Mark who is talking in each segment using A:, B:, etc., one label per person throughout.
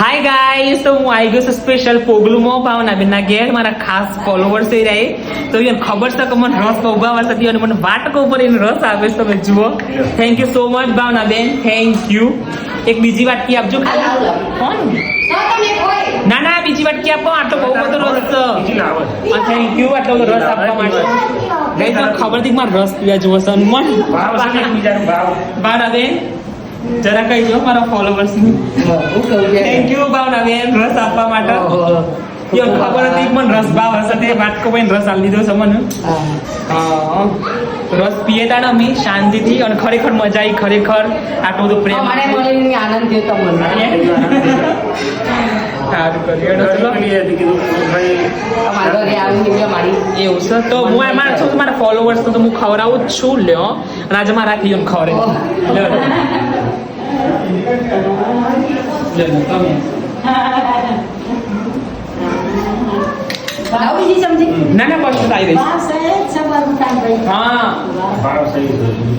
A: Hi guys તો હું આવી ગયો છું સ્પેશિયલ પોગલુમાં. ભાવનાબેનના ઘેર. મારા ખાસ ફોલોવર્સ થઈ રહ્યા તો એને ખબર છે કે મને રસ ઊભા હતી અને મને વાટકો ઉપર એનો રસ આવે છે તમે જુઓ. Thank you so much Bhavnaben thank you એક બીજી વાટકી આપજો. ખાલી કોણ? ના ના બીજી વાટકી આપો. આટલો બહુ બધો રસ છે. થેન્ક યુ આટલો બધો રસ આપવા માટે. ગઈ તો ખબરથી કે મારે રસ પીવા જુઓ છે. મન ભાવનાબેન જરા કહી દો મારા ફોલોવર્સ થેન્ક યુ ભાવનાબેન રસ આપવા માટે. યો ખબર હતી પણ રસ ભાવ હશે તે વાટકો પણ રસ આલી દીધો છે મને. રસ પીએ તા ને અમે શાંતિથી અને ખરેખર મજા આવી ખરેખર આટલું બધું પ્રેમ
B: આનંદ થયો તમને
A: એવું છે? તો હું એમાં છું મારા ફોલોવર્સ તો હું ખવડાવું જ છું લ્યો. અને આજે મારા પીઓને ખવડે લ્યો. લ્યો, તમે.
B: લાવ બીજી ચમચી
A: ના ના બસ આવી રહી હા.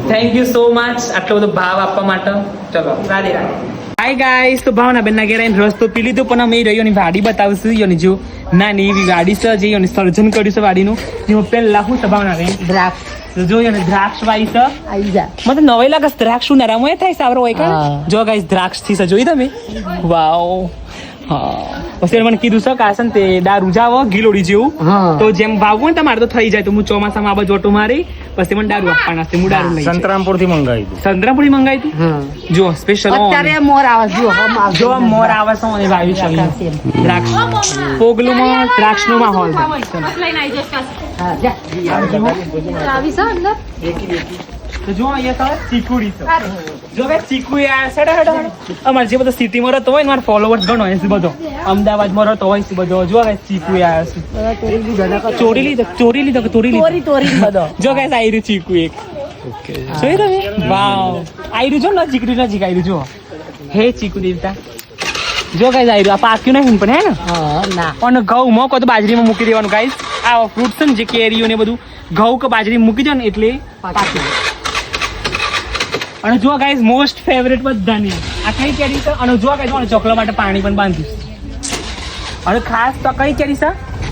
A: થેન્ક યુ સો મચ આટલો બધો ભાવ આપવા માટે. ચલો રાધે રાધે. હાય ગાઈસ તો ભાવના બેન ના ઘેર આવીને રસ્તો પી લીધો પણ અમે રહ્યોની વાડી બતાવશું યોની જો. નાની એવી વાડી છે જે યોની સર્જન કર્યું છે વાડીનું. જેમાં પહેલા હું સભાવના ભાવના બેન?
B: દ્રાક્ષ.
A: તો જો યોની દ્રાક્ષ વાઈ છે.
B: આવી જા.
A: મને નવાઈ લાગે દ્રાક્ષ શું નરમ હોય થાય સાવરો હોય. કે જો ગાઈસ દ્રાક્ષથી છે જોઈ તમે વાવ પછી એને મને કીધું છે કાસન તે દારૂ જાવ ગીલોડી જેવું. તો જેમ વાવવું હોય ને તમારે તો થઈ જાય. તો હું ચોમાસામાં આવા બાજુ ઓટો મારી પછી મને દારૂ આપવાના છે. હું દારૂ લઈ
C: સંતરામપુરથી મંગાવી હતી
A: સંતરામપુરથી મંગાવી હતી જો સ્પેશિયલ
B: અત્યારે મોર આવે જો
A: જો મોર આવે છે મને વાવી છે. દ્રાક્ષ. પોગલુમાં દ્રાક્ષનો માહોલ છે.
B: હા જા.
A: તો જો અહીંયા તો ચીકુડી છે જો ભાઈ ચીકુ આ સેડા અમારે જે બધો સિટીમાં રહેતો હોય ને મારા ફોલોવર્સ ઘણો હોય છે બધો. અમદાવાદમાં રહેતો હોય છે બધો. જો ભાઈ ચીકુ આવ્યા છે ચોરી લીધો ચોરી લીધો કે ચોરી લીધો
B: તોરી તોરી બધો.
A: જો ગાઈસ આઈ રહ્યું ચીકુ એક. જોઈ વાવ આવી રહ્યું જો નજીક રહ્યું નજીક આવી રહ્યું જો. હે ચીકુ દેવતા. જો ગાઈસ આવી રહ્યું. આ પાક્યું નહીં પણ હે ને?
B: હા ના.
A: અને ઘઉં મોકો તો બાજરીમાં મૂકી દેવાનું ગાઈસ આ ફ્રૂટ છે ને જે કેરીઓ ને બધું ઘઉં કે બાજરી મૂકી દો ને એટલે પાકી અને જો ગાઈઝ મોસ્ટ ફેવરેટ બધાની. આ કઈ કેરી છે? અને જો ગાઈઝ મને ચોકલા માટે પાણી પણ બાંધ્યું અને ખાસ તો કઈ કેરી છે?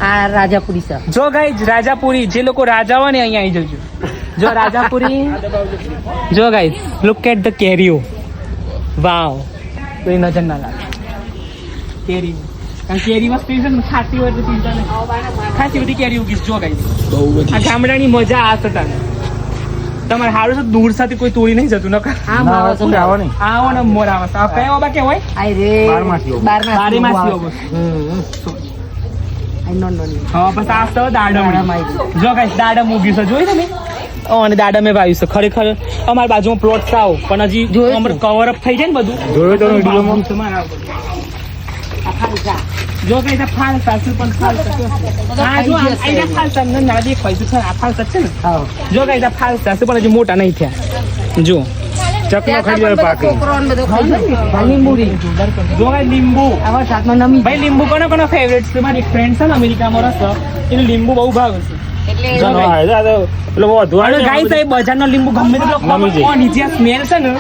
B: આ રાજાપુરી છે.
A: જો ગાઈઝ રાજાપુરી જે લોકો રાજા હોય ને અહીંયા આવી જજો. જો રાજાપુરી જો ગાઈઝ લુક એટ ધ કેરીઓ. વાવ કોઈ નજર ના લાગે. કેરી. કારણ કેરી વસ્તુ છે ને ખાતી હોય તો ચિંતા નહીં. ખાસી બધી કેરી ઉગીશ જો ગાઈઝ આ ગામડાની મજા આ છે તને. તમારે સારું છે દૂર સાથે કોઈ તોડી નહીં જતું નકર.
B: આ માવો છે
C: આવો ને
A: આવો ને મોર આવે આ કયા બાબા કે હોય?
B: આઈ રે
C: બારમાસીઓ.
B: બારમાસીઓ
A: બારેમાસીઓ.
B: હમ આઈ નો નો નો.
A: હા બસ આ તો દાડમ
B: દાડમ
A: જો ગાઈસ દાડમ ઉગી છે જોઈ તમે ઓ અને દાડમે વાવ્યું છે. ખરેખર અમારી બાજુમાં પ્લોટ છે પણ હજી. કવર અપ થઈ જાય ને બધું.
C: તો
A: છે
B: જા.
A: કઈ ફાલ સાસુ પણ ફાલ જો આ આ ફાલ સાસ ને ના દેખાય છે આ ફાલ સાસ છે ને. જો કઈ ફાલ સાસુ પણ હજી મોટા નહીં થયા જો
C: જાય
B: બધો
C: પાકી.
A: જો કઈ લીંબુ
B: આવા નમી
A: ભાઈ લીંબુ કોનો કોનો ફેવરેટ છે મારી ફ્રેન્ડ છે ને અમેરિકામાં છે એને લીંબુ બહુ ભાવે છે
C: તો- તો
A: બજારનો લીંબુ ગમે જે સ્મેલ છે ને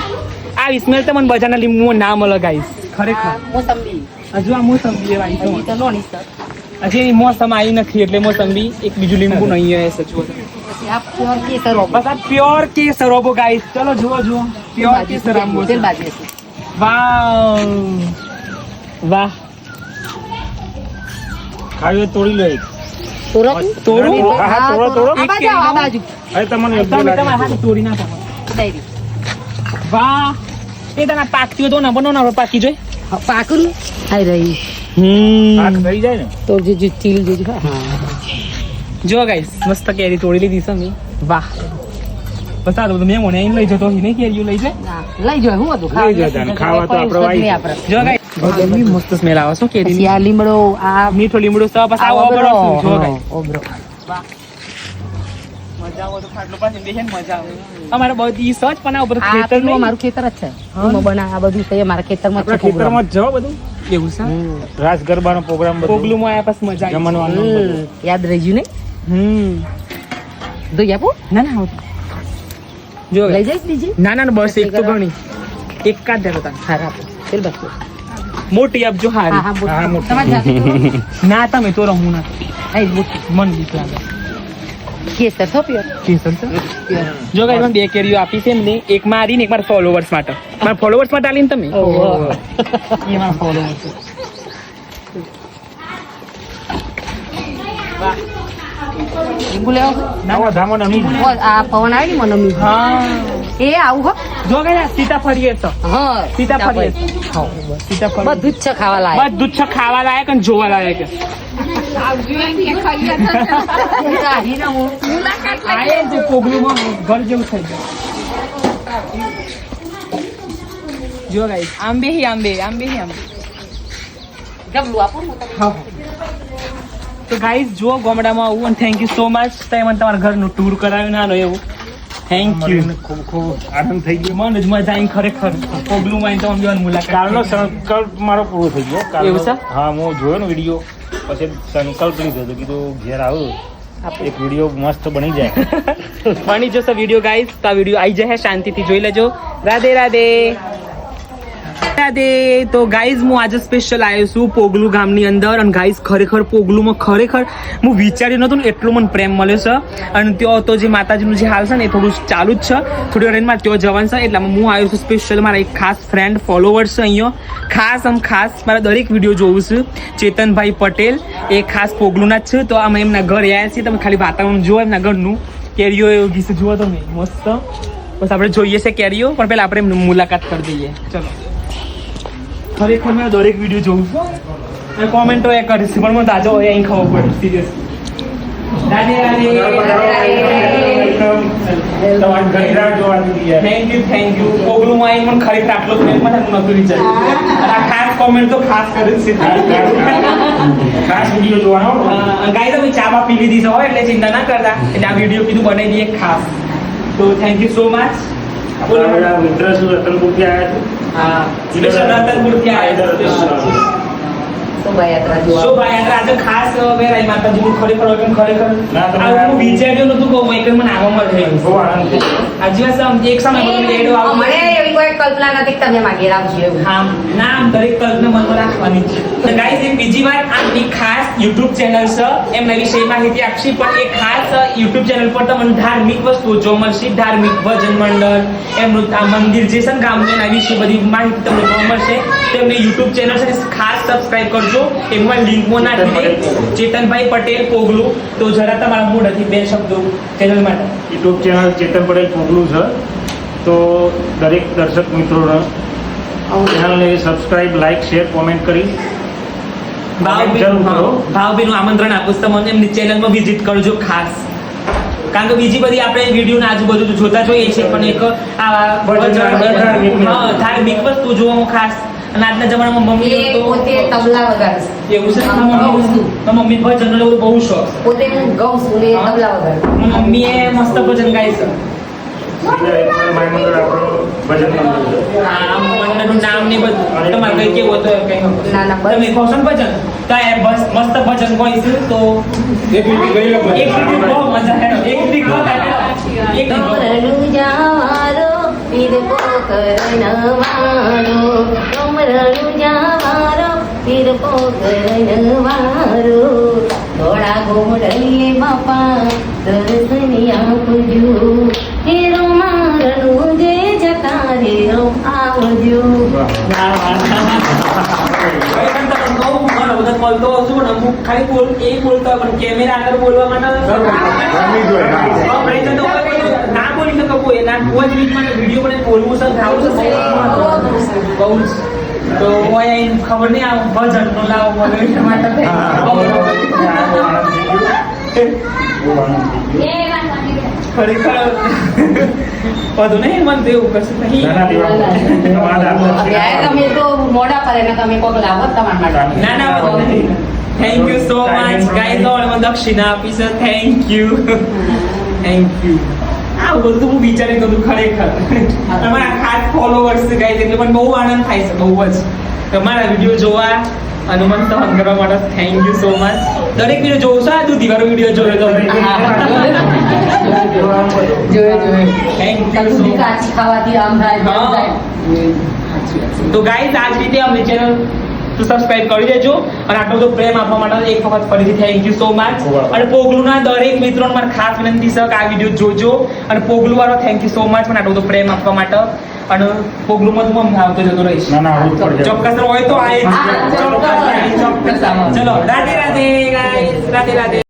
A: આવી સ્મેલ તો મને બજારના લીંબુ ના મળે ગાઈસ ખરેખર
B: મોસંબી
A: હજુ આ મોસંબી છે.
B: તો લોણી છે.
A: હજી એની મોસમ આવી નથી એટલે મોસંબી એક બીજું લીંબુ નહીં આવે
B: આ
A: પ્યોર કેસર ઓબો ગાઈસ ચલો જુઓ જુઓ. પ્યોર કેસર આંબો છે. વાવ. વાહ.
C: ખાવી તોડી લો એક.
B: તોરક?
A: તોડું?
C: હા, તોડો, તોડો.
B: આ બાજુ આ બાજુ.
C: અરે તમને
A: તમે તમારા હાથે તોડી નાખો. વાહ. એ તને પાકતી હોય તો ના બનો ના પાકી જોઈ
B: પાકું? આઈ રહી.
C: પાક થઈ જાય ને?
B: તો જે જે ચીલ જે.
A: જો ગાઈસ મસ્ત કેરી તોડી લીધી છે મેં. વાહ. બસ તો બધું મેં મને લઈ જતો નહીં કેરીઓ લઈ જાય?
B: લઈ જાઓ, હું હતું?
C: લઈ જાઓ ખાવા તો આપણે વાઈ
B: નહીં આપણે.
A: જો ગાઈસ એમની મસ્ત સ્મેલ આવે શું કેરી
B: આ લીમડો આ
A: મીઠો લીમડો છે પછી
B: આ ઓબરો.
A: જો ગાઈસ
B: ઓબરો.
A: મજા આવે તો ખાટલો પાસે બેસીને મજા આવે. અમારે બધી સજ પણ આ ઉપર ખેતરનું.
B: અમારું ખેતર જ છે. હું. બના આ બધું છે અમારા ખેતરમાં જ છે
C: ખેતરમાં જ બધું?
A: એવું છે.
C: રાસ ગરબાનો પ્રોગ્રામ બધું.
A: પોગલુમાં આયા પછી મજા
C: બધું.
B: હમ. યાદ રહી ને.
A: હમ.
B: દો આપું.
A: ના ના જો
B: લઈ જઈશ બીજી?
A: ના ના બસ એક તો ઘણી. એક કાઢ દેતો તાન
B: હા રાખો તેલ બસ.
A: મોટી આપજો
B: હા
A: હારી
B: હા
C: મોટી.
B: તમારે
A: ના તમે તો રહું ના.
B: એ મોટી.
A: મન લાગે.
B: કેસર છો પ્યોર
A: કેસર છે જો ગાઈસ મને બે કેરીઓ આપી છે એમને એક મારી ને એક મારા ફોલોવર્સ માટે. મારા ફોલોવર્સ માટે આલીને તમે?
B: ઓહો.
A: એ મારા ફોલોવર્સ
B: લીંબુ લેવા છે?
C: નવા ધામણ
B: આ પવન આવે ને મને મી
A: હા.
B: એ આવું હો.
A: જો સીતા ફરીએ તો.
B: હા
A: ફરીએ સીતાફળી.
B: બધું જ છે ખાવા લાયક.
A: બધું જ છે ખાવા લાયક અને જોવા લાયક જે ઘર જેવું થઈ જાય જો ગાઈસ આંબે હી આંબે આંબે હી આંબે.
B: આપો
A: તો ગાઈઝ જુઓ ગામડામાં આવું અને થેન્ક યુ સો મચ તમે મને તમારા ઘરનું ટૂર કરાવ્યું નાનો એવું. થેન્ક યુ
C: ખૂબ ખૂબ આનંદ થઈ ગયો.
A: મને જ મજા આવી ખરેખર. પોગલું માં તો મુલાકાત.
C: કાલનો સંકલ્પ મારો પૂરો થઈ ગયો.
A: એવું છે?
C: હા હું જોયો ને વીડિયો પછી સંકલ્પ લીધો હતો કીધું, ઘેર આવું. એક વીડિયો મસ્ત બની જાય.
A: બની જશે વીડિયો ગાઈસ તો આ વીડિયો આવી જશે. શાંતિથી જોઈ લેજો. રાધે રાધે. રાધે તો ગાઈઝ હું આજે સ્પેશિયલ આવ્યો છું પોગલું ગામની અંદર. અને ગાઈઝ ખરેખર પોગલુંમાં ખરેખર હું વિચાર્યું નહોતું ને એટલો મને પ્રેમ મળ્યો છે. અને ત્યાં તો જે માતાજીનું જે હાલ છે ને, એ થોડું ચાલુ જ છે. થોડી વારમાં ત્યાં જવાનું છે, એટલે હું આવ્યો છું સ્પેશિયલ મારા એક ખાસ ફ્રેન્ડ ફોલોવર્સ છે અહીંયા. ખાસ આમ ખાસ મારા દરેક વીડિયો જોઉં છું. ચેતનભાઈ પટેલ, એ ખાસ પોગલુંના જ છે. તો અમે એમના ઘર આવ્યા છીએ. તમે ખાલી વાતાવરણ જુઓ એમના ઘરનું. કેરીઓ એવું ગીસ જુઓ તમે. મસ્ત. બસ આપણે જોઈએ છે કેરીઓ. પણ પહેલાં આપણે મુલાકાત કરી દઈએ. ચલો. ખરેખર મેં દરેક વીડિયો જોઉં છું. અને કોમેન્ટો એ કરીશ પણ મને તાજો હોય અહીં ખબર પડે serious. Thank you thank you કોગલુમાં આવીને પણ ખરેખર આટલો પ્રેમ મને નહોતું વિચાર્યું અને આ ખાસ કોમેન્ટ તો ખાસ કરી છે
C: ખાસ વીડિયો જોવાનો
A: ગાઈ તમે ચા બા પી લીધી હોય એટલે ચિંતા ના કરતા. એટલે આ વીડિયો કીધું બનાવી દઈએ ખાસ. તો થેન્ક યુ સો મચ
C: મિત્ર છું શું રતનપુરથી આવ્યા છે?
A: હા. સ્પેશિયલ આવ્યા
B: શોભાયાત્રા જોવા.
A: શોભાયાત્રા આજે ખાસ વેરાઈ માતાજીનું ખરેખર હોય ખરેખર? આ હું વિચાર્યું નતું કહું મેં મને
C: બહુ આનંદ
A: આજે એક સમય એડો
B: મને એવી કોઈ કલ્પના નથી કે તમે માગી રાખજો એવું
A: હા ના આમ દરેક કલ્પના મનમાં રાખવાની જ. છે તો ગાઈઝ એક બીજી વાત આમની ખાસ યુટ્યુબ ચેનલ છે. એમના વિશે માહિતી આપશી પણ એ ખાસ યુટ્યુબ ચેનલ પર તમને ધાર્મિક વસ્તુઓ જોવા મળશે. ધાર્મિક ભજન મંડળ એમનું આ મંદિર જે છે ગામનું એના વિશે બધી માહિતી તમને જોવા મળશે. તો એમને યુટ્યુબ ચેનલ છે ખાસ સબસ્ક્રાઇબ કરજો. એમાં લિંકમાં નાખી દે. ચેતનભાઈ પટેલ પોગલું તો જરા તમારા મૂળથી બે શબ્દો ચેનલ માટે.
C: યુટ્યુબ ચેનલ ચેતન પટેલ પોગલું છે. તો દરેક દર્શક મિત્રોને ચેનલને સબસ્ક્રાઇબ લાઇક શેર કોમેન્ટ કરી.
A: ભાવભીનું આમંત્રણ આપું છું. તમને એમની ચેનલમાં વિઝિટ કરજો ખાસ. કારણ કે બીજી બધી આપણે વીડિયો આજુબાજુ જોતા જોઈએ છે પણ એક આ
C: ધાર્મિક
A: હા, વસ્તુ જોવામાં ખાસ. અને આજના જમાનામાં મમ્મી
B: તો પોતે તબલા વગાડે છે.
A: એવું છે?
B: છું.
A: મમ્મી મમ્મી ભજન બહુ શોખ
B: પોતે હું ગાઉં છું ને તબલા વગાડે.
A: મમ્મી એ મસ્ત ભજન ગાય છે. મસ્ત ભજન કોઈ છે તો
C: એક લો
A: બહુ મજા
B: થોડા ગોમડલીએ બાપા દર્શનિયા આપજો
A: ખાલી બોલ એ બોલતો હોય પણ કેમેરા આગળ બોલવા માટે ના બોલી શકો કોઈ. ના કોઈ જ રીતમાં વીડિયો બને બોલવું છે ગાવું છે બહુ જ. તો હું અહીં ખબર નહીં આ ભજન નો લાવો બોલે માટે. ખરેખર બધું નહીં મન તો કશું નહીં
C: નાના દેવા તમારા આનંદ છે.
B: ત્યારે તમે તો મોડા પડે ને તમે કોક લાવો તમારા માટે.
A: ના ના thank you so much guys all મને દક્ષિણા આપી છે. થેન્ક યુ થેન્ક યુ આ બધું હું વિચારી કરું ખરેખર. તમારા ખાસ ફોલોવર્સ છે ગાઈઝ એટલે મને બહુ આનંદ થાય છે બહુ જ. તમારા વીડિયો જોવા અને મને સહન કરવા માટે થેન્ક યુ સો મચ દરેક વીડિયો જોશો છો? આ તું વાળો વીડિયો જોયો તો.
B: જોયું જોયું
A: થેન્ક યુ
B: ખાવાથી આમ થાય
A: તો ગાઈઝ આજ રીતે અમને ચેનલ તો સબસ્ક્રાઇબ કરી દેજો અને આટલો બધો પ્રેમ આપવા માટે એક વખત ફરીથી થેન્ક યુ સો મચ. અને પોગલુના દરેક મિત્રોને મારે ખાસ વિનંતી છે કે આ વીડિયો જોજો અને પોગલું વાળો થેન્ક યુ સો મચ મને આટલો બધો પ્રેમ આપવા માટે. અને પોગલુમાં તો હું આવતો જતો રહીશ.
C: ના ના આવું
A: ચોક્કસ હોય તો આ
B: ચોક્કસ.
A: ચોક્કસ. ચલો રાધે રાધે. રાધે રાધે.